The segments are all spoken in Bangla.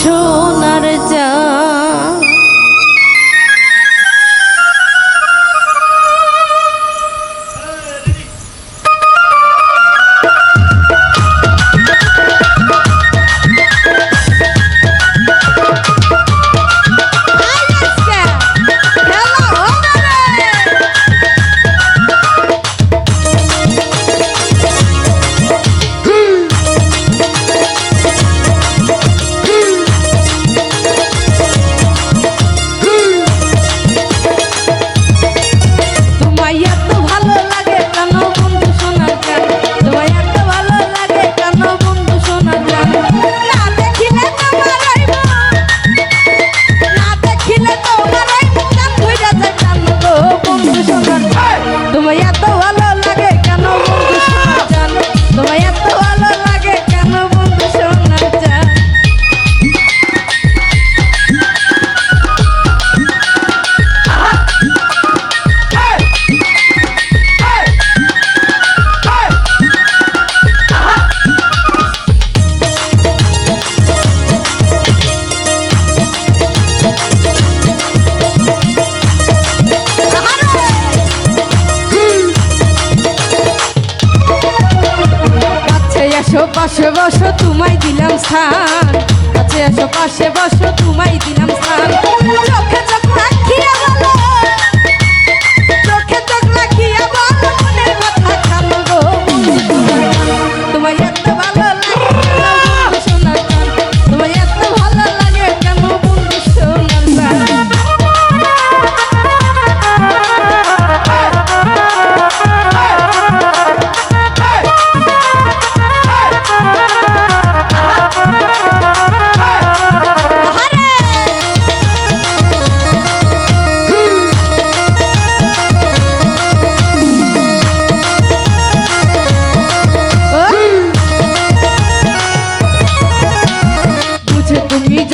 সোনার চা তোমায় এত ভালো লাগে। কেন বন্ধু তোমায় আসো পাশে বসো তোমায় দিলাম স্থান। কাছে আসো পাশে বসো তোমায় দিলাম স্থান।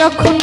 যখন